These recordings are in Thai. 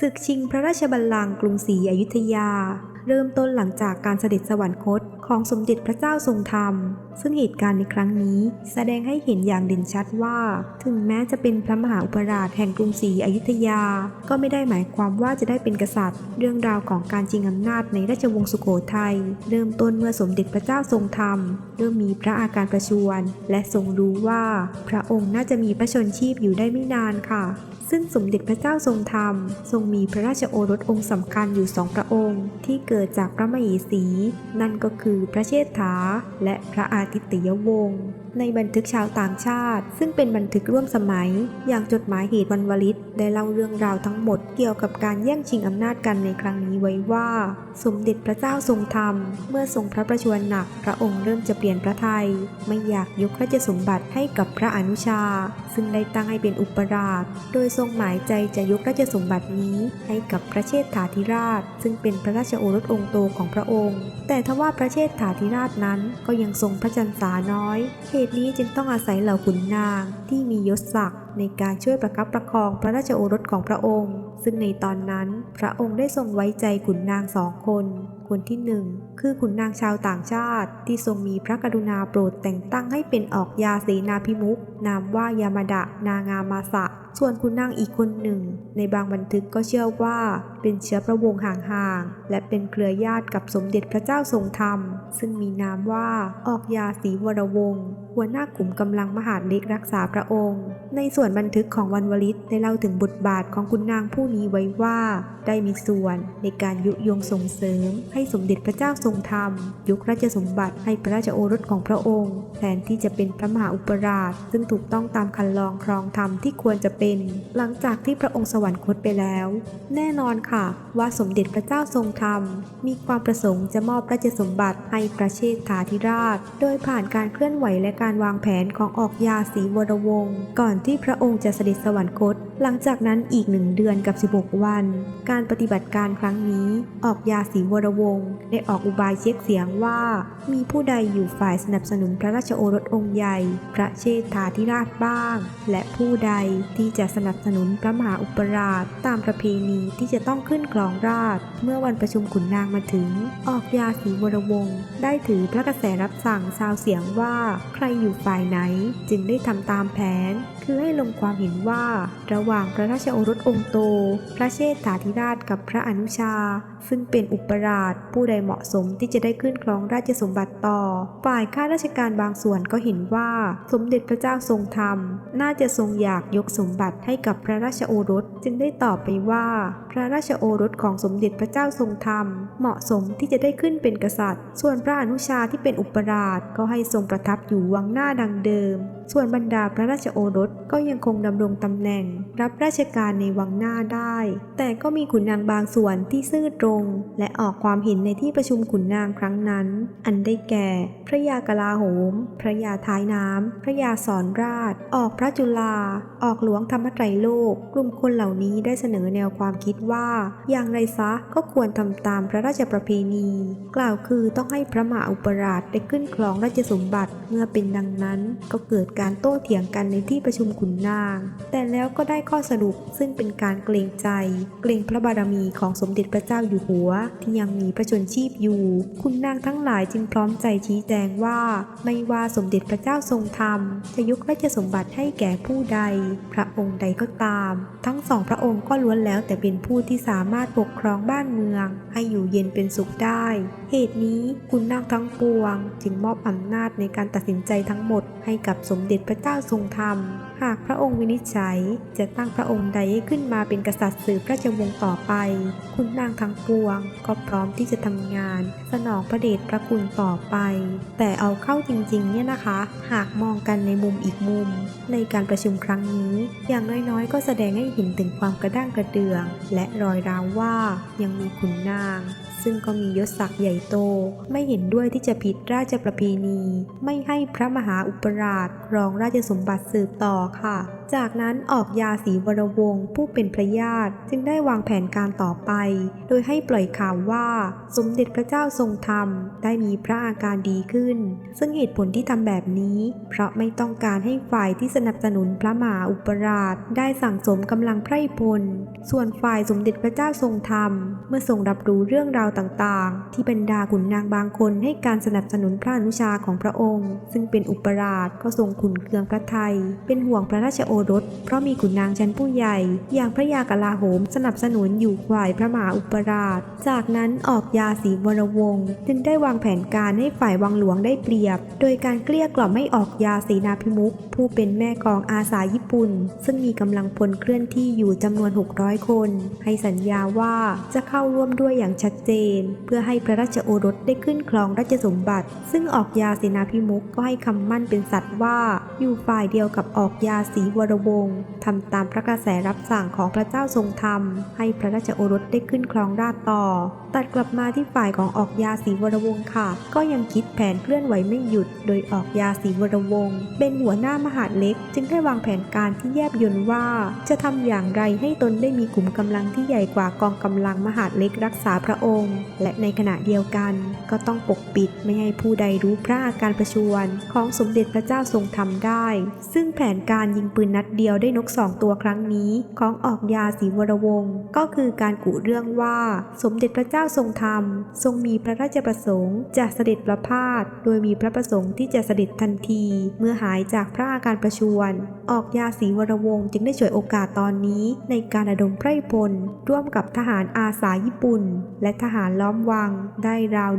ศึกชิงพระราชบัลลังก์กรุงศรีอยุธยา เริ่มต้นหลังจากการเสด็จสวรรคตของสมเด็จพระเจ้าทรงธรรม ซึ่งเหตุการณ์ในครั้งนี้ แสดงให้เห็นอย่างเด่นชัดว่า ถึงแม้จะเป็นพระมหาอุปราชแห่งกรุงศรีอยุธยา ก็ไม่ได้หมายความว่าจะได้เป็นกษัตริย์ เรื่องราวของการชิงอำนาจในราชวงศ์สุโขทัยเริ่มต้นเมื่อสมเด็จพระเจ้าทรงธรรม เริ่มมีพระอาการประชวร และทรงรู้ว่าพระองค์น่าจะมีพระชนชีพอยู่ได้ไม่นานค่ะ ซึ่งสมเด็จพระเจ้าทรงธรรม ทรงมีพระราชโอรสองค์สำคัญอยู่สองพระองค์ ที่เกิดจากพระมเหสี นั่นก็คือพระเชษฐาและพระอาทิตยวงศ์ ในบันทึกชาวต่างชาติ ซึ่งเป็นบันทึกร่วมสมัย อย่างจดหมายเหตุวันวลิตได้เล่าเรื่องราวทั้งหมดเกี่ยวกับการแย่งชิงอำนาจกันในครั้งนี้ไว้ว่า สมเด็จพระเจ้าทรงธรรม เมื่อทรงพระประชวรหนักพระองค์เริ่มจะเปลี่ยนพระทัยไม่อยากยกราชสมบัติให้กับพระอนุชา ซึ่งได้ตั้งให้เป็นอุปราช โดยทรงหมายใจจะยกราชสมบัตินี้ให้กับพระเชษฐาธิราช ซึ่งเป็นพระราชโอรสองค์โตของพระองค์ แต่ทว่าพระเชษฐาธิราชนั้นก็ยังทรงพระจันสาน้อยเหตุนี้จึงต้องอาศัยเหล่าขุนนางที่มียศศักดิ์ในการช่วยประคับประคองพระราชโอรสของพระองค์ ซึ่งในตอนนั้นพระองค์ได้ทรงไว้ใจขุนนางสองคน คนที่หนึ่งคือขุนนางชาวต่างชาติ ที่ทรงมีพระกรุณาโปรดแต่งตั้งให้เป็นออกยาเสนาพิมุกนามว่ายามาดะนางามาสะส่วนขุนนางอีกคนหนึ่ง ในบางบันทึกก็เชื่อว่า เป็นเชื้อพระวงศ์ห่างๆ และเป็นเครือญาติกับสมเด็จพระเจ้าทรงธรรม ซึ่งมีนามว่าออกยาศรีวรวงศ์หัวหน้ากลุ่มกำลังมหาดเล็กรักษาพระองค์ ในส่วนบันทึกของวันวลิตได้เล่าถึงบทบาทของคุณนางผู้นี้ไว้ว่า ได้มีส่วนในการยุยงส่งเสริม ให้สมเด็จพระเจ้าทรงธรรม ยกราชสมบัติให้พระราชโอรสของพระองค์ แทนที่จะเป็นพระมหาอุปราช ซึ่งถูกต้องตามคันลองครองธรรมที่ควรจะเป็น หลังจากที่พระองค์สวรรคตไปแล้ว แน่นอนค่ะ ว่าสมเด็จพระเจ้าทรงธรรม มีความประสงค์จะมอบราชสมบัติให้พระเชษฐาธิราช โดยผ่านการเคลื่อนไหวและการวางแผนของออกยาศรีวรวงศ์ก่อนที่พระองค์จะเสด็จสวรรคต หลังจากนั้นอีกหนึ่งเดือนกับ 16 วัน การปฏิบัติการครั้งนี้ ออกยาศรีวรวงศ์ได้ออกอุบายเช็คเสียงว่า มีผู้ใดอยู่ฝ่ายสนับสนุนพระราชโอรสองค์ใหญ่ พระเชษฐาธิราชบ้าง และผู้ใดที่จะสนับสนุนพระมหาอุปราช ตามประเพณีที่จะต้องขึ้นกรองราช เมื่อวันประชุมขุนนางมาถึง ออกยาสีวรวงศ์ได้ถือพระกระแสรับสั่งซาวเสียงว่าใครอยู่ฝ่ายไหน จึงได้ทำตามแผน คือให้ลงความเห็นว่าระหว่างพระราชโอรสองค์โต พระเชษฐาธิราชกับพระอนุชา ซึ่งเป็นอุปราช ผู้ใดเหมาะสมที่จะได้ขึ้นครองราชสมบัติต่อ ฝ่ายข้าราชการบางส่วนก็เห็นว่า สมเด็จพระเจ้าทรงธรรม น่าจะทรงอยากยกสมบัติให้กับพระราชโอรส จึงได้ตอบไปว่า พระราชโอรสของสมเด็จพระเจ้าทรงธรรม เหมาะสมที่จะได้ขึ้นเป็นกษัตริย์ ส่วนพระอนุชาที่เป็นอุปราชก็ให้ทรงประทับอยู่วังหน้าดังเดิม ส่วนบรรดาพระราชโอรสก็ยังคงดำรงตำแหน่ง รับราชการในวังหน้าได้ แต่ก็มีขุนนางบางส่วนที่ซื่อตรง และออกความเห็นในที่ประชุมขุนนางครั้งนั้น อันได้แก่ พระยากลาโหม พระยาท้ายน้ำ พระยาสอนราช ออกพระจุลา ออกหลวงธรรมไตรโลก กลุ่มคนเหล่านี้ได้เสนอแนวความคิดว่า อย่างไรซะก็ควรทำตามพระราชประเพณี กล่าวคือต้องให้พระมหาอุปราชได้ขึ้นครองราชสมบัติ เมื่อเป็นดังนั้นก็เกิดการโต้เถียงกันในที่ประชุมขุนนาง แต่แล้วก็ได้ข้อสรุปซึ่งเป็นการเกรงใจ เกรงพระบารมีของสมเด็จพระเจ้าอยู่หัว ที่ยังมีพระชนชีพอยู่คุณนางทั้งหลายจึงพร้อมใจชี้แจงว่า ไม่ว่าสมเด็จพระเจ้าทรงธรรม จะยกราชสมบัติให้แก่ผู้ใด พระองค์ใดก็ตาม ทั้งสองพระองค์ก็ล้วนแล้วแต่เป็นผู้ที่สามารถปกครองบ้านเมือง ให้อยู่เย็นเป็นสุขได้ เหตุนี้คุณนางทั้งปวง จึงมอบอำนาจในการตัดสินใจทั้งหมดให้กับสมด็จพระเจ้าทรงธรรม หากพระองค์วินิจฉัยจะตั้งพระองค์ใดให้ขึ้นมาเป็นกษัตริย์สืบราชวงศ์ต่อไป คุณนางทั้งปวง ก็พร้อมที่จะทำงาน สนองพระเดชพระคุณต่อไป แต่เอาเข้าจริงๆเนี่ยนะคะ หากมองกันในมุมอีกมุม ในการประชุมครั้งนี้ อย่างน้อยๆ ก็แสดงให้เห็นถึงความกระด้างกระเดือง และรอยร้าวว่ายังมีขุนนาง ซึ่งก็มียศศักดิ์ใหญ่โต ไม่เห็นด้วยที่จะผิดราชประเพณี ไม่ให้พระมหาอุปราชรองราชสมบัติสืบต่อค่ะ จากนั้นออกยาศรีวรวงศ์ผู้เป็นพระญาติจึงได้วางแผนการต่อไป โดยให้ปล่อยข่าวว่าสมเด็จพระเจ้าทรงธรรม ได้มีพระอาการดีขึ้น ซึ่งเหตุผลที่ทำแบบนี้ เพราะไม่ต้องการให้ฝ่ายที่สนับสนุนพระมหาอุปราช ได้สั่งสมกำลังไพร่พล ส่วนฝ่ายสมเด็จพระเจ้าทรงธรรม เมื่อทรงรับรู้เรื่องราวต่างๆ ที่บรรดาขุนนางบางคนให้การสนับสนุนพระอนุชาของพระองค์ ซึ่งเป็นอุปราชก็ทรงขุนเคืองพระไทย เป็นห่วงพระราชโอรส เพราะมีขุนนางชั้นผู้ใหญ่ อย่างพระยากลาโหมสนับสนุนอยู่ฝ่ายพระมหาอุปราช จากนั้นออกยาสีวรวงศ์จึงได้วางแผนการให้ฝ่ายวังหลวงได้เปรียบ โดยการเกลี้ยกล่อมให้ออกยาสีนาพิมุขผู้เป็นแม่กองอาสาญี่ปุ่น ซึ่งมีกำลังพลเคลื่อนที่อยู่จำนวน 600 คน ให้สัญญาว่าจะเข้าร่วมด้วยอย่างชัดเจน เพื่อให้พระราชโอรสได้ขึ้นครองราชสมบัติ ซึ่งออกยาเสนาพิมุขก็ให้คำมั่นเป็นสัตว์ว่าอยู่ฝ่ายเดียวกับออกยาศรีวรวงศ์ทำตามพระกระแสรับสั่งของพระเจ้าทรงธรรม ให้พระราชโอรสได้ขึ้นครองราชต่อ ตัดกลับมาที่ฝ่ายของออกยาศรีวรวงศ์ค่ะ ก็ยังคิดแผนเคลื่อนไหวไม่หยุด โดยออกยาศรีวรวงศ์เป็นหัวหน้ามหาดเล็ก จึงได้วางแผนการที่แยบยลว่า จะทำอย่างไรให้ตนได้มีกลุ่มกำลังที่ใหญ่กว่ากองกำลังมหาดเล็กรักษาพระองค์ และในขณะเดียวกัน ก็ต้องปกปิดไม่ให้ผู้ใดรู้พระอาการประชวรของสมเด็จพระเจ้าทรงทำได้ ซึ่งแผนการยิงปืนนัดเดียวได้นกสองตัวครั้งนี้ของออกยาศรีวรวงศ์ก็คือการกุเรื่องว่า สมเด็จพระเจ้าทรงธรรม ทรงมีพระราชประสงค์จะเสด็จประพาสโดยมีพระประสงค์ที่จะเสด็จทันที เมื่อหายจากพระอาการประชวร ออกยาศรีวรวงศ์จึงได้ฉวยโอกาสตอนนี้ในการระดมไพร่พล ร่วมกับทหารอาสาญี่ปุ่น และทหารล้อมวังได้ราว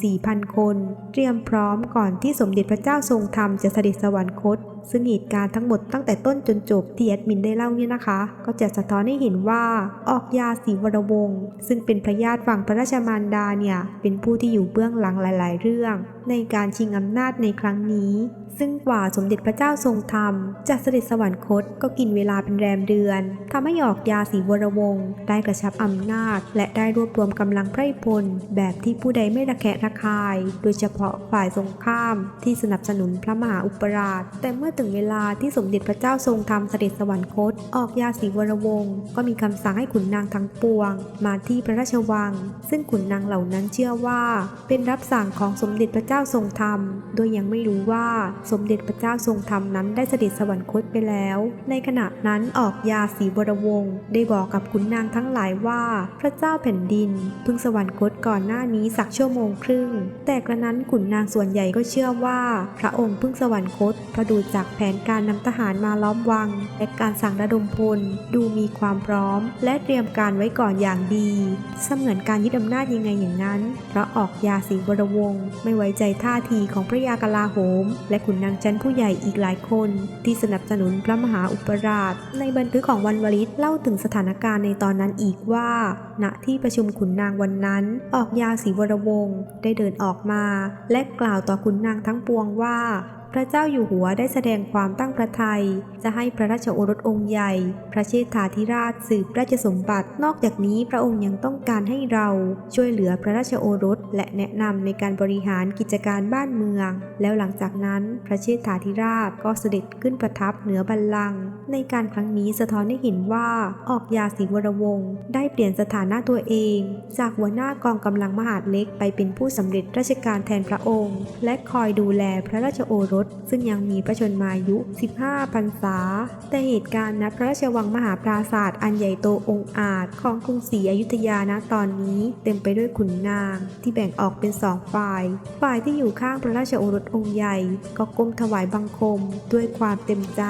14,000 คน เตรียมพร้อมก่อนที่สมเด็จพระเจ้าทรงธรรมจะเสด็จสวรรคตซึ่งเหตุการณ์ทั้งหมดตั้งแต่ต้นจนจบที่แอดมินได้เล่าเนี่ยนะคะ ก็จะสะท้อนให้เห็นว่าออกยาศรีวรวงศ์ซึ่งเป็นพระญาติฝั่งพระราชมารดาเนี่ยเป็นผู้ที่อยู่เบื้องหลังหลาย ๆ เรื่อง ในการชิงอำนาจในครั้งนี้ ซึ่งกว่าสมเด็จพระเจ้าทรงธรรมจะเสด็จสวรรคตก็กินเวลาเป็นแรมเดือนทำให้ออกยาศรีวรวงศ์ได้กระชับอำนาจ และได้รวบรวมกำลังไพร่พล แบบที่ผู้ใดไม่ระแคะระคาย โดยเฉพาะฝ่ายสงข้าม ที่สนับสนุนพระมหาอุปราช แต่เมื่อถึงเวลาที่สมเด็จพระเจ้าทรงธรรมเสด็จสวรรคต ออกยาศรีวรวงศ์ก็มีคำสั่งให้ขุนนางทั้งปวง มาที่พระราชวัง ซึ่งขุนนางเหล่านั้นเชื่อว่า เป็นรับสั่งของสมเด็จพระเจ้าทรงธรรม โดยยังไม่รู้ว่าสมเด็จพระเจ้าทรงธรรมนั้นได้เสด็จสวรรคตไปแล้ว ในขณะนั้นออกยาศรีวรวงศ์ได้บอกกับขุนนางทั้งหลายว่า พระเจ้าแผ่นดินเพิ่งสวรรคตก่อนหน้านี้สักชั่วโมงครึ่ง แต่กระนั้นขุนนางส่วนใหญ่ก็เชื่อว่า พระองค์เพิ่งสวรรคตเพราะดูจากแผนการนำทหารมาล้อมวัง และการสั่งระดมพลดูมีความพร้อม และเตรียมการไว้ก่อนอย่างดี เสมือนการยึดอำนาจยังไงอย่างนั้น เพราะออกยาศรีวรวงศ์ไม่ไว้ใจท่าทีของพระยากลาโหม และขุนนางชั้นผู้ใหญ่อีกหลายคน ที่สนับสนุนพระมหาอุปราช ในบันทึกของวันวลิตเล่าถึงสถานการณ์ในตอนนั้นอีกว่า ณที่ประชุมขุนนางวันนั้น ออกยาศรีวรวงศ์ได้เดินออกมา และกล่าวต่อขุนนางทั้งปวงว่า พระเจ้าอยู่หัวได้แสดงความตั้งพระทัยจะให้พระราชโอรสองค์ใหญ่ พระเชษฐาธิราชสืบราชสมบัติ นอกจากนี้พระองค์ยังต้องการให้เราช่วยเหลือพระราชโอรส และแนะนำในการบริหารกิจการบ้านเมือง แล้วหลังจากนั้นพระเชษฐาธิราชก็เสด็จขึ้นประทับเหนือบัลลังก์ในการครั้งนี้สะท้อนให้เห็นว่าออกยาศรีวรวงศ์ได้เปลี่ยนสถานะตัวเอง จากหัวหน้ากองกำลังมหาดเล็กไปเป็นผู้สำเร็จราชการแทนพระองค์ และคอยดูแลพระราชโอรสซึ่งยังมีพระชนมายุ 15 พรรษา แต่เหตุการณ์ณพระราชวังมหาปราศาสตร์อันใหญ่โตองอาจของกรุงศรีอยุธยาณตอนนี้เต็มไปด้วยขุนนางที่แบ่งออกเป็นสองฝ่าย ฝ่ายที่อยู่ข้างพระราชโอรสองค์ใหญ่ ก็ก้มถวายบังคม ด้วยความเต็มใจ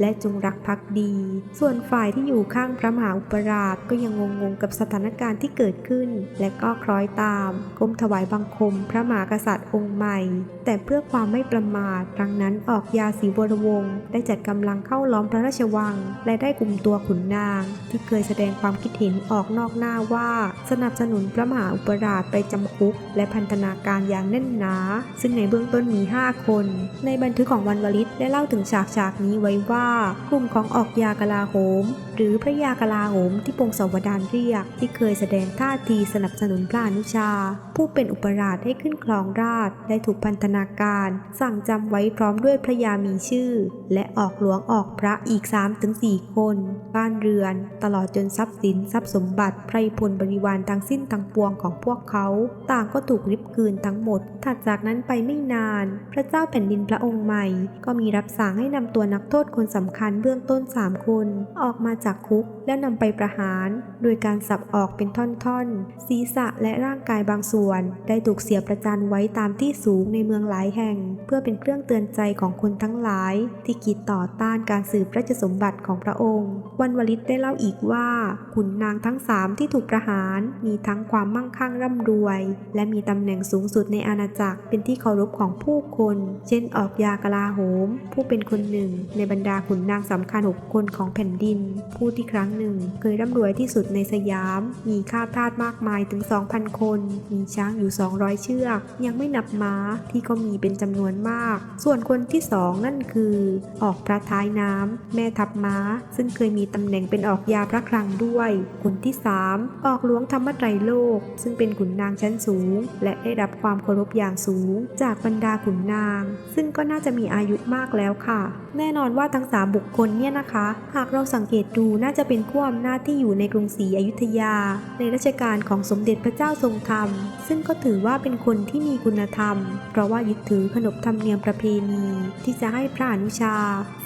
และจงรักภักดี ส่วนฝ่ายที่อยู่ข้างพระมหาอุปราชก็ยังงงๆกับสถานการณ์ที่เกิดขึ้น และก็คล้อยตาม ก้มถวายบังคมพระมหากษัตริย์องค์ใหม่ แต่เพื่อความไม่ประมาทครั้งนั้นออกยาศรีวรวงศ์ได้จัดกำลังเข้าล้อมพระราชวัง และได้กลุ่มตัวขุนนาง ที่เคยแสดงความคิดเห็นออกนอกหน้าว่า สนับสนุนพระมหาอุปราชไปจำคุก และพันธนาการอย่างแน่นหนา ซึ่งในเบื้องต้นมี 5 คน ในบันทึกของวันวลิตได้เล่าถึงฉากฉากนี้ไว้ว่ากลุ่มของออกยากลาโหม หรือพระยากลาโหมที่ปงสวดานเรียก ที่เคยแสดงท่าทีสนับสนุนพระอนุชา ผู้เป็นอุปราชให้ขึ้นครองราชได้ถูกพันธนาการ สั่งจำไว้ไว้พร้อมด้วยพระยามีชื่อ และออกหลวงออกพระอีก 3-4 คน บ้านเรือน ตลอดจนทรัพย์สินทรัพย์สมบัติไพรพลบริวารทั้งสิ้นทั้งปวงของพวกเขา ต่างก็ถูกริบคืนทั้งหมด ถัดจากนั้นไปไม่นาน พระเจ้าแผ่นดินพระองค์ใหม่ ก็มีรับสั่งให้นำตัวนักโทษคนสำคัญเบื้องต้น 3 คน ออกมาจากคุกแล้วนำไปประหาร โดยการสับออกเป็นท่อนๆ ศีรษะและร่างกายบางส่วน ได้ถูกเสียประจันไว้ตามที่สูงในเมืองหลายแห่ง เพื่อเป็นเครื่องเตือนใจของคนทั้งหลาย ที่คิดต่อต้านการสืบราชสมบัติของพระองค์ วันวลิตได้เล่าอีกว่าขุนนางทั้งสามที่ถูกประหาร มีทั้งความมั่งคั่งร่ำรวย และมีตำแหน่งสูงสุดในอาณาจักรเป็นที่เคารพของผู้คน เช่นออกยากลาโหม ผู้เป็นคนหนึ่ง ในบรรดาขุนนางสำคัญหกคนของแผ่นดิน ผู้ที่ครั้งหนึ่ง เคยร่ำรวยที่สุดในสยาม มีข้าทาสมากมายถึง 2,000 คน มีช้างอยู่ 200 เชือก ยังไม่นับม้าที่ก็มีเป็นจำนวนมากส่วนคนที่สองนั่นคือออกพระท้ายน้ำแม่ทัพม้า ซึ่งเคยมีตำแหน่งเป็นออกยาพระคลังด้วย คนที่สามออกหลวงธรรมไตรโลก ซึ่งเป็นขุนนางชั้นสูง และได้รับความเคารพอย่างสูง จากบรรดาขุนนาง ซึ่งก็น่าจะมีอายุมากแล้วค่ะ แน่นอนว่าทั้งสามบุคคลเนี่ยนะคะ หากเราสังเกตดูน่าจะเป็นขั้วอำนาจที่อยู่ในกรุงศรีอยุธยา ในรัชกาลของสมเด็จพระเจ้าทรงธรรม ซึ่งก็ถือว่าเป็นคนที่มีคุณธรรม เพราะว่ายึดถือขนบธรรมเนียมประเพณีที่จะให้พระอนุชา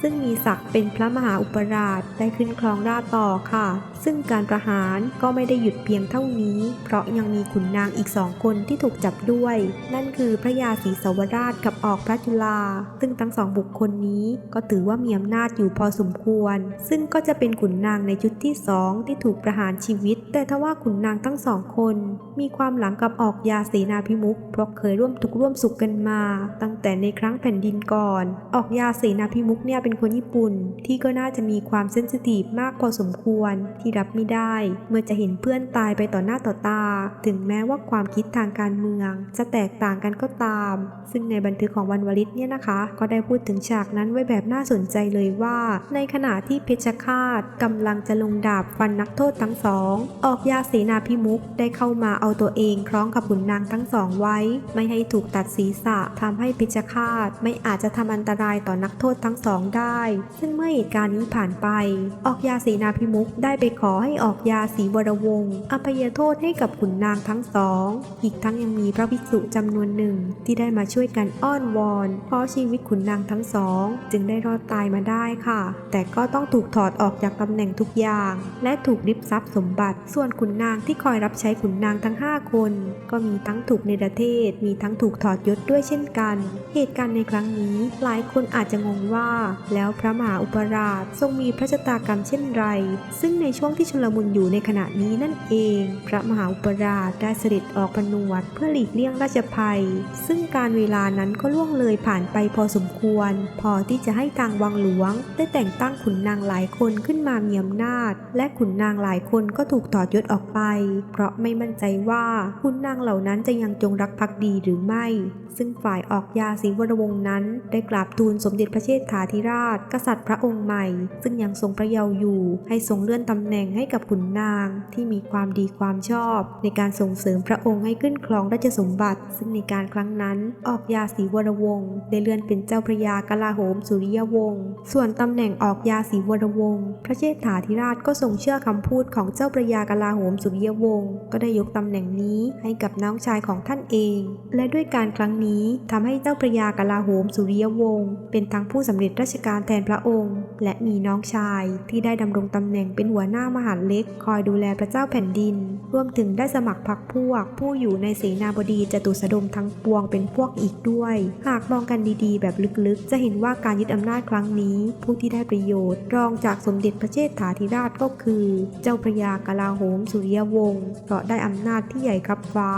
ซึ่งมีศักดิ์เป็นพระมหาอุปราชได้ขึ้นครองราชต่อค่ะ ซึ่งการประหารก็ไม่ได้หยุดเพียงเท่านี้ เพราะยังมีขุนนางอีกสองคนที่ถูกจับด้วย นั่นคือพระยาศรีสวราชกับออกพระจุลา ซึ่งทั้งสองบุคคลนี้ก็ถือว่ามีอำนาจอยู่พอสมควร ซึ่งก็จะเป็นขุนนางในชุดที่สองที่ถูกประหารชีวิต แต่ทว่าขุนนางทั้งสองคน มีความหลังกับออกยาเสนาพิมุขเพราะเคยร่วมทุกร่วมสุขกันมา ตั้งแต่ในครั้งแผ่นผ่นดินก่อน ออกยาเสนาพิมุขเนี่ยเป็นคนญี่ปุ่น ที่ก็น่าจะมีความเซนซิทีฟมากพอสมควรที่รับไม่ได้ เมื่อจะเห็นเพื่อนตายไปต่อหน้าต่อตา ถึงแม้ว่าความคิดทางการเมือง จะแตกต่างกันก็ตาม ซึ่งในบันทึกของวันวลิตเนี่ยนะคะ ก็ได้พูดถึงฉากนั้นไว้แบบน่าสนใจเลยว่า ในขณะที่เพชฌฆาตกำลังจะลงดาบฟันนักโทษทั้งสองออกยาเสนาพิมุขได้เข้ามาเอาตัวเองคล้องกับขุนนางทั้งสองไว้ ไม่ให้ถูกตัดศีรษะทำให้เพชฌฆาตไม่อาจจะทำอันตรายต่อนักโทษทั้งสองได้ ซึ่งเมื่อเหตุการณ์นี้ผ่านไป ออกยาเสนาพิมุขได้ไปขอให้ออกยาศรีวรวงศ์อภัยโทษให้กับขุนนางทั้งสอง อีกทั้งยังมีพระภิกษุจำนวนหนึ่งที่ได้มาช่วยกันอ้อนวอนเพราะชีวิตขุนนางทั้งสอง จึงได้รอดตายมาได้ค่ะ แต่ก็ต้องถูกถอดออกจากตำแหน่งทุกอย่าง และถูกริบทรัพย์สมบัติ ส่วนขุนนางที่คอยรับใช้ขุนนางทั้ง 5 คน ก็มีทั้งถูกในประเทศ มีทั้งถูกถอดยศด้วยเช่นกัน เหตุการณ์ในครั้งนี้ หลายคนอาจจะงงว่า แล้วพระมหาอุปราชทรงมีพระชะตากรรมเช่นไร ซึ่งในช่วงที่ชลมุนอยู่ในขณะนี้นั่นเอง พระมหาอุปราชได้เสด็จออกประนวดเพื่อหลีกเลี่ยงราชภัย ซึ่งการเวลานั้นก็ล่วงเลยผ่านไปพอสมควร พอที่จะให้ทางวังหลวง ได้แต่งตั้งขุนนางหลายคนขึ้นมามีอำนาจ และขุนนางหลายคนก็ถูกถอดยศออกไป เพราะไม่มั่นใจว่าขุนนางเหล่านั้นจะยังจงรักภักดีหรือไม่ ซึ่งฝ่ายออกยาศรีวรวงศ์นั้นได้กราบทูลสมเด็จพระเชษฐาธิราช กษัตริย์พระองค์ใหม่ ซึ่งยังทรงพระเยาว์อยู่ ให้ทรงเลื่อนตำแหน่งให้กับขุนนางที่มีความดีความชอบ ในการส่งเสริมพระองค์ให้ขึ้นครองราชสมบัติ ซึ่งในการครั้งนั้นออกยาศรีวรวงศ์ได้เลื่อนเป็นเจ้าพระยากลาโหมสุริยวงศ์ส่วนตำแหน่งออกยาศรีวรวงศ์พระเชษฐาธิราชก็ทรงเชื่อคำพูดของเจ้าพระยากลาโหมสุริยวงศ์ก็ได้ยกตำแหน่งนี้ให้กับน้องชายของท่านเอง และด้วยการครั้งนี้ทำให้เจ้าพระยากลาโหมสุริยวงศ์เป็นทั้งผู้สำเร็จราชการแทนพระองค์ และมีน้องชายที่ได้ดำรงตำแหน่งเป็นหัวหน้ามหาเล็ก คอยดูแลพระเจ้าแผ่นดิน รวมถึงได้สมัครพรรคพวก ผู้อยู่ในเสนาบดีจตุสดมทั้งปวงเป็นพวกอีกด้วย หากมองกันดีๆ แบบลึกๆ จะเห็นว่าการยึดอำนาจครั้งนี้ ผู้ที่ได้ประโยชน์ รองจากสมเด็จพระเชษฐาธิราชก็คือ เจ้าพระยากลาโหมสุริยวงศ์เพราะได้อำนาจที่ใหญ่ครับฟ้า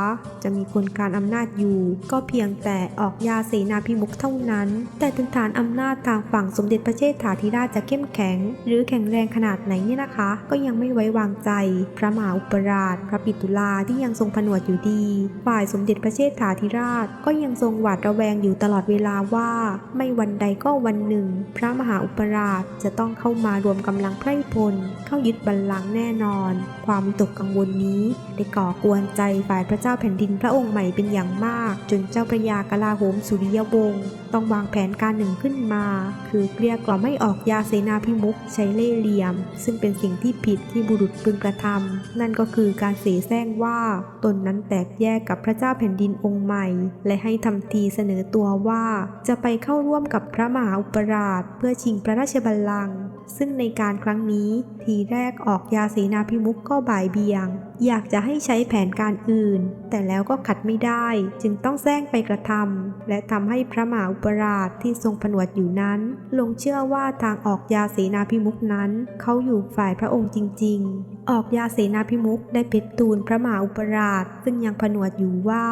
จะมีคนการอำนาจอยู่ ก็เพียงแต่ออกยาเสนาพิมุขเท่านั้น แต่ถึงฐานอำนาจทางฝั่งสมเด็จพระเชษฐาธิราชจะเข้มแข็ง หรือแข็งแรงขนาดไหนเนี่ยนะคะ ก็ยังไม่ไว้วางใจ พระมหาอุปราช พระปิตุลาที่ยังทรงผนวดอยู่ดี ฝ่ายสมเด็จพระเชษฐาธิราช ก็ยังทรงหวาดระแวงอยู่ตลอดเวลาว่า ไม่วันใดก็วันหนึ่ง พระมหาอุปราชจะต้องเข้ามารวมกำลังไพร่พล เข้ายึดบัลลังก์แน่นอน ความตกกังวลนี้ได้ก่อกวนใจฝ่ายพระเจ้าแผ่นดินพระองค์ใหม่เป็นอย่างมาก จนเจ้าพระยากลาโหมสุริยวงศ์ต้องวางแผนการหนึ่งขึ้นมา คือเกลี้ยกล่อมให้ออกยาเสนาพิมุขใช้เล่เหลี่ยม ซึ่งเป็นสิ่งที่ผิดที่บุรุษพึงกระทำนั่นก็คือการเสแสร้งว่าตนนั้นแตกแยกกับพระเจ้าแผ่นดินองค์ใหม่ และให้ทำทีเสนอตัวว่า จะไปเข้าร่วมกับพระมหาอุปราช เพื่อชิงพระราชบัลลังก์ซึ่งในการครั้งนี้ทีแรกออกยาเสนาพิมุขก็บ่ายเบียง อยากจะให้ใช้แผนการอื่น แต่แล้วก็ขัดไม่ได้ จึงต้องแซงไปกระทำและทำให้พระมหาอุปราชที่ทรงผนวดอยู่นั้น ลงเชื่อว่าทางออกยาเสนาพิมุขนั้น เขาอยู่ฝ่ายพระองค์จริง ๆ ออกยาเสนาพิมุขได้เพชรตูลพระมหาอุปราช ซึ่งยังผนวดอยู่ว่า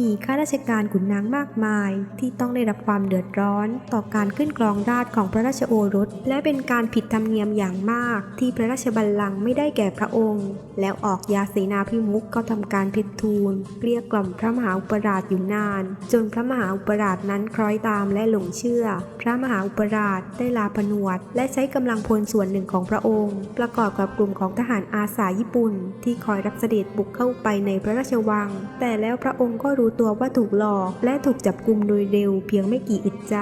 มีข้าราชการขุนนางมากมาย ที่ต้องได้รับความเดือดร้อน ต่อการขึ้นกรองราชของพระราชโอรส และเป็นการผิดธรรมเนียมอย่างมาก ที่พระราชบัลลังก์ไม่ได้แก่พระองค์ แล้วออกยาเสนาพิมุขก็ทำการเพชรทูลเกลี้ยกล่อมพระมหาอุปราชอยู่นาน จนพระมหาอุปราชนั้นคล้อยตามและหลงเชื่อ พระมหาอุปราชได้ลาผนวด และใช้กำลังพลส่วนหนึ่งของพระองค์ ประกอบกับกลุ่มของทหารอาาสาญี่ปุ่นที่คอยรับเสด็จบุกเข้าไปในพระราชวัง แต่แล้วพระองค์ก็รู้ตัวว่าถูกหลอก และถูกจับกุมโดยเร็วเพียงไม่กี่อึดใจ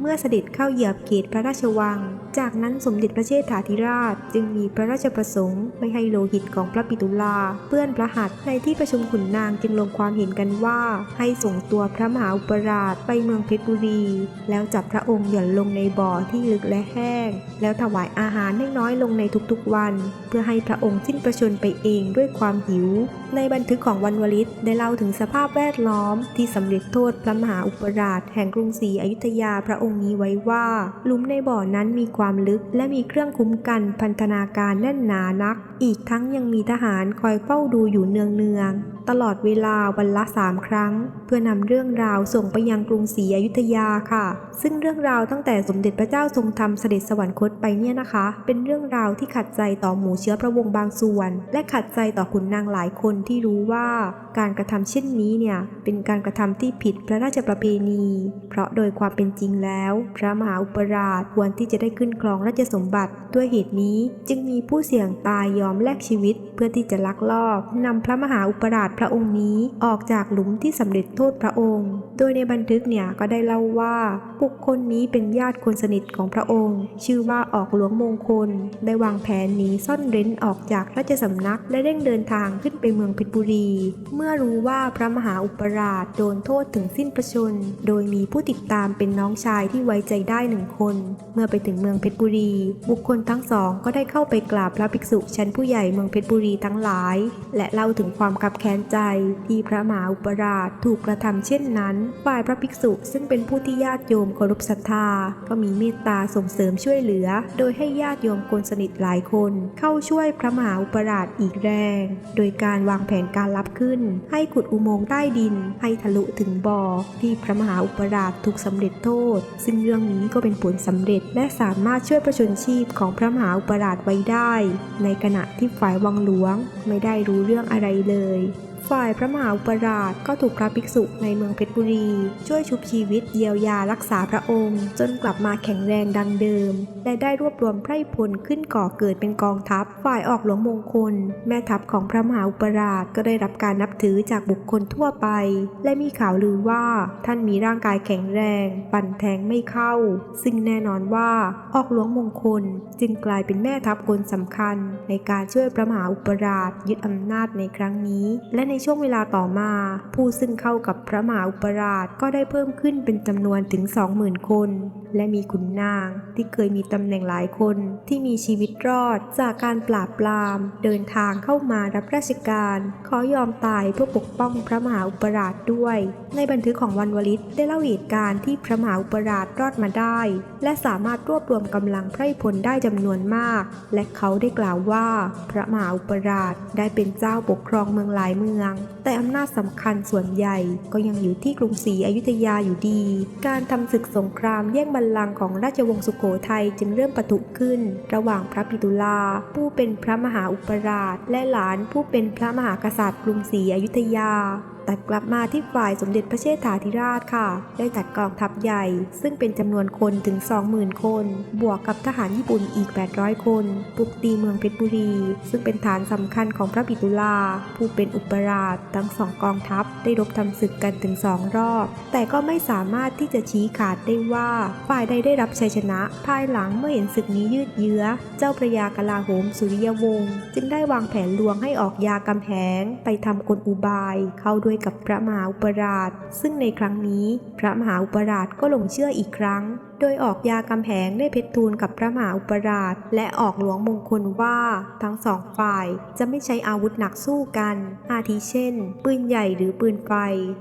เมื่อเสด็จเข้าเหยียบเขตพระราชวัง จากนั้นสมเด็จพระเชษฐาธิราช จึงมีพระราชประสงค์ไม่ให้โลหิตของพระปิตุลา เปื้อนพระหัตถ์ในที่ประชุมขุนนางจึงลงความเห็นกันว่าให้ส่งตัวพระมหาอุปราชไปเมืองเพชรบุรี แล้วจับพระองค์หย่อนลงในบ่อที่ลึกและแห้ง แล้วถวายอาหารให้น้อยลงในทุกๆวัน เพื่อให้พระองค์สิ้นประชนไปเองด้วยความหิว ในบันทึกของวันวลิตได้เล่าถึงสภาพแวดล้อม ที่สำเร็จโทษพระมหาอุปราชแห่งกรุงศรีอยุธยาพระองค์นี้ไว้ว่า หลุมในบ่อนั้นมีความลึก และมีเครื่องคุ้มกันพันธนาการแน่นหนานัก อีกทั้งยังมีทหารคอยเฝ้าดูอยู่เนืองๆตลอดเวลาวันละสามครั้ง เพื่อนำเรื่องราวส่งไปยังกรุงศรีอยุธยาค่ะ ซึ่งเรื่องราวตั้งแต่สมเด็จพระเจ้าทรงธรรมเสด็จสวรรคตไปเนี่ยนะคะ เป็นเรื่องราวที่ขัดใจต่อหมู่เชื้อพระวงศ์บางส่วน และขัดใจต่อขุนนางหลายคนที่รู้ว่าการกระทำเช่นนี้เนี่ยเป็นการกระทำที่ผิดพระราชประเพณี เพราะโดยความเป็นจริงแล้ว พระมหาอุปราชควรที่จะได้ขึ้นครองราชสมบัติ ด้วยเหตุนี้จึงมีผู้เสี่ยงตายยอมแลกชีวิต เพื่อที่จะลักลอบนำพระมหาอุปราชพระองค์นี้ออกจากหลุมที่สำเร็จโทษพระองค์ โดยในบันทึกเนี่ยก็ได้เล่าว่าบุคคลนี้เป็นญาติคนสนิทของพระองค์ ชื่อว่าออกหลวงมงคล ได้วางแผนหนีซ่อนเร้นออกจากราชสำนักและเร่งเดินทางขึ้นไปเมืองเพชรบุรี เมื่อรู้ว่าพระมหาอุปราชโดนโทษถึงสิ้นประชน โดยมีผู้ติดตามเป็นน้องชายที่ไว้ใจได้หนึ่งคน เมื่อไปถึงเมืองเพชรบุรี บุคคลทั้งสองก็ได้เข้าไปกราบพระภิกษุชั้นผู้ใหญ่เมืองเพชรบุรีทั้งหลาย และเล่าถึงความขับแค้นใจที่พระมหาอุปราชถูกกระทำเช่นนั้นฝ่ายพระภิกษุซึ่งเป็นผู้ที่ญาติโยมเคารพศรัทธา ก็มีเมตตาส่งเสริมช่วยเหลือ โดยให้ญาติโยมคนสนิทหลายคน เข้าช่วยพระมหาอุปราชอีกแรง โดยการวางแผนการรับขึ้น ให้ขุดอุโมงค์ใต้ดิน ให้ทะลุถึงบ่อที่พระมหาอุปราชถูกสำเร็จโทษ ซึ่งเรื่องนี้ก็เป็นผลสำเร็จและสามารถช่วยประชนชีพของพระมหาอุปราชไว้ได้ ในขณะที่ฝ่ายวังหลวงไม่ได้รู้เรื่องอะไรเลย ฝ่ายพระมหาอุปราชก็ถูกพระภิกษุในเมืองเพชรบุรี ช่วยชุบชีวิตเยียวยารักษาพระองค์ จนกลับมาแข็งแรงดังเดิม และได้รวบรวมไพร่พลขึ้นก่อเกิดเป็นกองทัพ ฝ่ายออกหลวงมงคล แม่ทัพของพระมหาอุปราชก็ได้รับการนับถือจากบุคคลทั่วไป และมีข่าวลือว่าท่านมีร่างกายแข็งแรง ปั่นแทงไม่เข้า ซึ่งแน่นอนว่าออกหลวงมงคล จึงกลายเป็นแม่ทัพคนสำคัญ ในการช่วยพระมหาอุปราชยึดอำนาจในครั้งนี้ และในช่วงเวลาต่อมา ผู้ซึ่งเข้ากับพระมหาอุปราชก็ได้เพิ่มขึ้นเป็นจำนวนถึง 20,000 คน และมีขุนนางที่เคยมีตำแหน่งหลายคนที่มีชีวิตรอดจากการปราบปราม เดินทางเข้ามารับราชการ ขอยอมตายเพื่อปกป้องพระมหาอุปราชด้วย ในบันทึกของวันวลิตได้เล่าเหตุการณ์ที่พระมหาอุปราชรอดมาได้ และสามารถรวบรวมกำลังไพร่พลได้จำนวนมาก และเขาได้กล่าวว่า พระมหาอุปราชได้เป็นเจ้าปกครองเมืองหลายเมือง แต่อำนาจสำคัญส่วนใหญ่ก็ยังอยู่ที่กรุงศรีอยุธยาอยู่ดี การทำศึกสงครามแย่งบัลลังก์ของราชวงศ์สุโขทัยจึงเริ่มปะทุขึ้น ระหว่างพระปิตุลา ผู้เป็นพระมหาอุปราช และหลานผู้เป็นพระมหากษัตริย์กรุงศรีอยุธยา ตัดกลับมาที่ฝ่ายสมเด็จพระเชษฐาธิราชค่ะ ได้จัดกองทัพใหญ่ ซึ่งเป็นจำนวนคนถึง 20,000 คน บวกกับทหารญี่ปุ่นอีก 800 คนบุกตีเมืองเพชรบุรี ซึ่งเป็นฐานสำคัญของพระปิตุลา ผู้เป็นอุปราชทั้งสองกองทัพได้รบทำศึกกันถึงสองรอบ แต่ก็ไม่สามารถที่จะชี้ขาดได้ว่าฝ่ายใดได้รับชัยชนะ ภายหลังเมื่อเห็นศึกนี้ยืดเยื้อ เจ้าพระยากลาโหมสุริยวงศ์จึงได้วางแผนลวงให้ออกยากำแหงไปทำกลอุบายเข้าด้วยกับพระมหาอุปราช ซึ่งในครั้งนี้ พระมหาอุปราชก็หลงเชื่ออีกครั้ง โดยออกยากำแหงได้เพชรทูลกับพระมหาอุปราช และออกหลวงมงคลว่าทั้งสองฝ่ายจะไม่ใช้อาวุธหนักสู้กัน อาทิเช่น ปืนใหญ่หรือปืนไฟ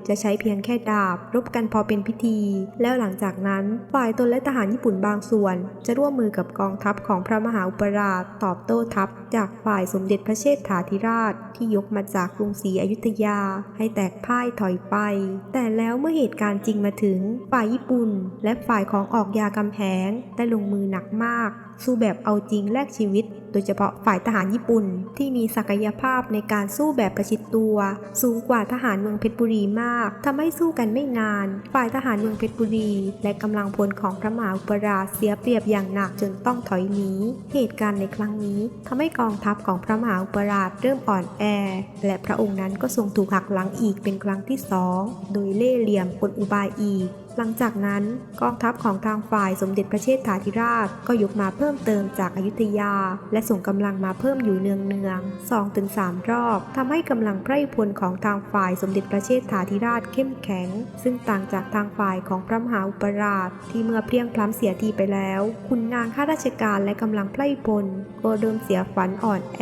จะใช้เพียงแค่ดาบ รบกันพอเป็นพิธี แล้วหลังจากนั้นฝ่ายตนและทหารญี่ปุ่นบางส่วน จะร่วมมือกับกองทัพของพระมหาอุปราช ตอบโต้ทัพ จากฝ่ายสมเด็จพระเชษฐาธิราช ที่ยกมาจากกรุงศรีอยุธยา ให้แตกพ่ายถอยไป แต่แล้วเมื่อเหตุการณ์จริงมาถึงฝ่ายญี่ปุ่น และฝ่ายของออกยากำแพงได้ลงมือหนักมาก สู้แบบเอาจริงแลกชีวิต โดยเฉพาะฝ่ายทหารญี่ปุ่น ที่มีศักยภาพในการสู้แบบประชิดตัว สูงกว่าทหารเมืองเพชรบุรีมากทำให้สู้กันไม่นาน ฝ่ายทหารเมืองเพชรบุรี และกำลังพลของพระมหาอุปราชเสียเปรียบอย่างหนักจนต้องถอยหนีเหตุการณ์ในครั้งนี้ทำให้กองทัพของพระมหาอุปราชเริ่มอ่อนแอ และพระองค์นั้นก็ทรงถูกหักหลังอีกเป็นครั้งที่สองโดยเล่เหลี่ยมกลอุบายอีก หลังจากนั้นกองทัพของทางฝ่ายสมเด็จพระเชษฐาธิราชก็ยกมาเพิ่มเติมจากอายุทยา และส่งกำลังมาเพิ่มอยู่เนืองเนืองๆสองถึงสามรอบทำให้กำลังไพร่พลของทางฝ่ายสมเด็จพระเชษฐาธิราชเข้มแข็ง ซึ่งต่างจากทางฝ่ายของพระมหาอุปราช ที่เมื่อเพียงพล้ำเสียทีไปแล้วขุนนางข้าราชการและกำลังไพร่พลก็เริ่มเสียฝันอ่อนแอ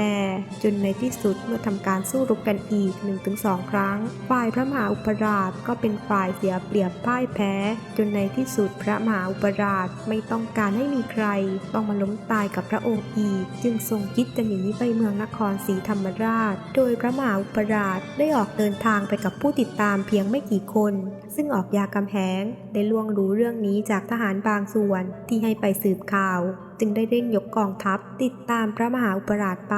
จนในที่สุดเมื่อทำการสู้รบกันอีก 1-2 ครั้ง ฝ่ายพระมหาอุปราชก็เป็นฝ่ายเสียเปรียบพ่ายแพ้จนในที่สุดพระมหาอุปราชไม่ต้องการให้มีใคร ต้องมาล้มตายกับพระองค์อีก จึงทรงคิดจะหนีไปเมืองนครศรีธรรมราช โดยพระมหาอุปราชได้ออกเดินทางไปกับผู้ติดตามเพียงไม่กี่คน ซึ่งออกยากำแหงได้ล่วงรู้เรื่องนี้จากทหารบางส่วนที่ให้ไปสืบข่าวจึงได้เร่งยกกองทัพ ติดตามพระมหาอุปราชไป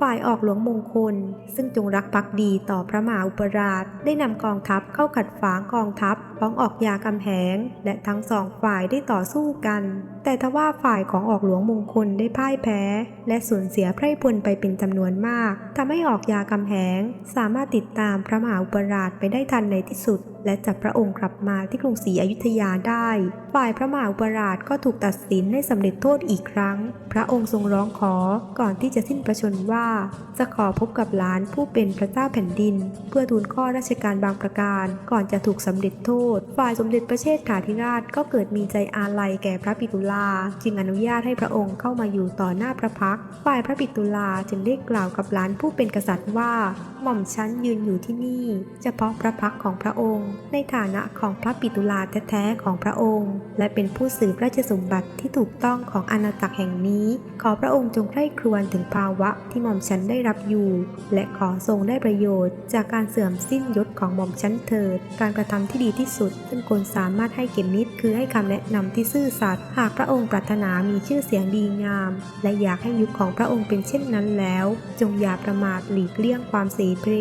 ฝ่ายออกหลวงมงคล ซึ่งจงรักภักดีต่อพระมหาอุปราช ได้นำกองทัพเข้าขัดฝางกองทัพ ของออกยากำแหง และทั้งสองฝ่ายได้ต่อสู้กัน แต่ทว่าฝ่ายของออกหลวงมงคลได้พ่ายแพ้ และสูญเสียไพร่พลไปเป็นจำนวนมากทำให้ออกยากำแหง สามารถติดตามพระมหาอุปราชไปได้ทันในที่สุด และจับพระองค์กลับมาที่กรุงศรีอยุธยาได้ ฝ่ายพระมหาอุปราชก็ถูกตัดสินให้สำเร็จโทษอีกครั้ง พระองค์ทรงร้องขอก่อนที่จะสิ้นพระชนม์ว่า จะขอพบกับหลานผู้เป็นพระเจ้าแผ่นดิน เพื่อทูลข้อราชการบางประการ ก่อนจะถูกสำเร็จโทษฝ่ายสมเด็จพระเชษฐาธิราชก็เกิดมีใจอาลัยแก่พระปิตุลา จึงอนุญาตให้พระองค์เข้ามาอยู่ต่อหน้าพระพัก ฝ่ายพระปิตุลาจึงได้กล่าวกับหลานผู้เป็นกษัตริย์ว่า หม่อมชั้นยืนอยู่ที่นี่ เฉพาะพระพักของพระองค์ ในฐานะของพระปิตุลาแท้ๆของพระองค์ และเป็นผู้สืบราชสมบัติที่ถูกต้องของอาณาจักรแห่งนี้ ขอพระองค์จงใคร่ครวญถึงภาวะที่หม่อมชั้นได้รับอยู่ และขอทรงได้ประโยชน์ จากการเสื่อมสิ้นยศของหม่อมชั้นเถิด การกระทำที่ดีที่สุดซึ่งคนสามารถให้เก็บมิตร คือให้คำแนะนำที่ซื่อสัตย์หากพระองค์ปรารถนามีชื่อเสียงดีงาม และอยากให้ยุคของพระองค์เป็นเช่นนั้นแล้ว จงอย่าประมาทหลีกเลี่ยงความเสเพล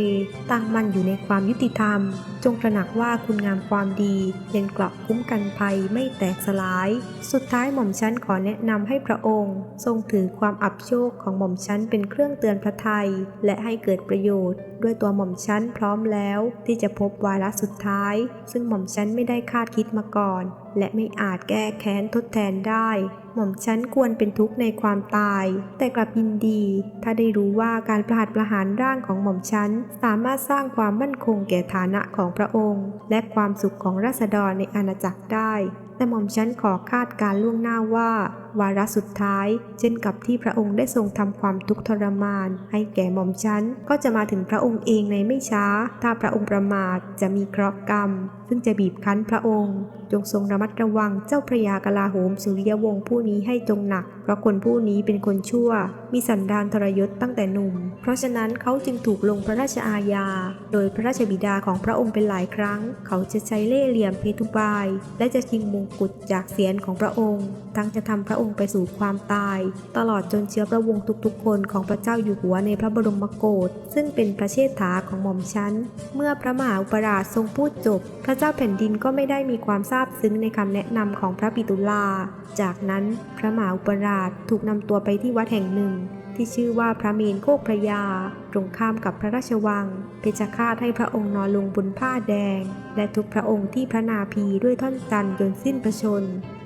ตั้งมั่นอยู่ในความยุติธรรม จงตระหนักว่าคุณงามความดีเป็นเกราะคุ้มกันภัยไม่แตกสลาย สุดท้ายหม่อมชั้นขอแนะนำให้พระองค์ ทรงถือความอับโชคของหม่อมชั้นเป็นเครื่องเตือนพระทัยและให้เกิดประโยชน์ ด้วยตัวหม่อมชั้นพร้อมแล้ว ที่จะพบวาระสุดท้าย ซึ่งหม่อม่อมฉันไม่ได้คาดคิดมาก่อน และไม่อาจแก้แค้นทดแทนได้ หม่อมฉันควรเป็นทุกข์ในความตาย แต่กลับยินดี ถ้าได้รู้ว่าการประหัตประหารร่างของหม่อมฉันสามารถสร้างความมั่นคงแก่ฐานะของพระองค์ และความสุขของราษฎรในอาณาจักรได้ แต่หม่อมฉันขอคาดการล่วงหน้าว่า วาระสุดท้าย เช่นกับที่พระองค์ได้ทรงทำความทุกข์ทรมาน ให้แก่หม่อมชั้น ก็จะมาถึงพระองค์เองในไม่ช้า ถ้าพระองค์ประมาทจะมีเคราะห์กรรม ซึ่งจะบีบคั้นพระองค์ จงทรงระมัดระวังเจ้าพระยากลาโหมสุริยวงศ์ผู้นี้ให้จงหนัก เพราะคนผู้นี้เป็นคนชั่ว มีสันดานทรยศตั้งแต่หนุ่ม เพราะฉะนั้นเขาจึงถูกลงพระราชอาญา โดยพระราชบิดาของพระองค์เป็นหลายครั้ง เขาจะใช้เล่ห์เหลี่ยมเพทุบาย และจะชิงมงกุฎจากเสียนของพระองค์ ทั้งจะทำพระองค์ไปสู่ความตาย ตลอดจนเชื้อพระวงศ์ทุกๆ คนของพระเจ้าอยู่หัวในพระบรมโกศซึ่งเป็นพระเชษฐาของหม่อมฉันเมื่อพระมหาอุปราชทรงพูดจบ พระเจ้าแผ่นดินก็ไม่ได้มีความซาบซึ้งในคำแนะนำของพระปิตุลา จากนั้นพระมหาอุปราชถูกนำตัวไปที่วัดแห่งหนึ่งที่ชื่อว่าพระเมนโคกพระยา ตรงข้ามกับพระราชวัง เพชฌฆาตให้พระองค์นอนลงบนผ้าแดง และทุกพระองค์ที่พระนาภีด้วยท่อนจันทร์จนสิ้นพระชน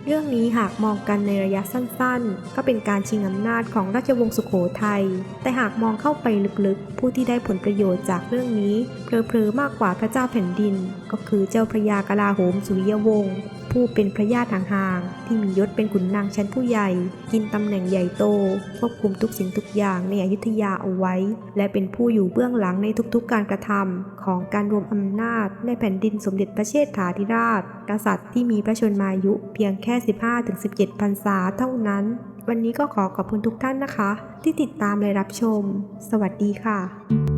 เรื่องนี้หากมองกันในระยะสั้นๆ ก็เป็นการชิงอำนาจของราชวงศ์สุโขทัย แต่หากมองเข้าไปลึกๆ ผู้ที่ได้ผลประโยชน์จากเรื่องนี้เพลอๆมากกว่าพระเจ้าแผ่นดิน ก็คือเจ้าพระยากลาโหมสุริยวงศ์ ผู้เป็นพระญาติห่างๆ ที่มียศเป็นขุนนางชั้นผู้ใหญ่ กินตำแหน่งใหญ่โต ควบคุมทุกสิ่งทุกอย่างในอยุธยาเอาไว้ และเป็นผู้อยู่เบื้องหลังในทุกๆการกระทำของการรวมอำนาจ ในแผ่นดินสมเด็จพระเชษฐาธิราช กษัตริย์ที่มีพระชนมายุเพียงแค่ 15-17 พรรษาเท่านั้น วันนี้ก็ขอขอบคุณทุกท่านนะคะ ที่ติดตามและรับชม สวัสดีค่ะ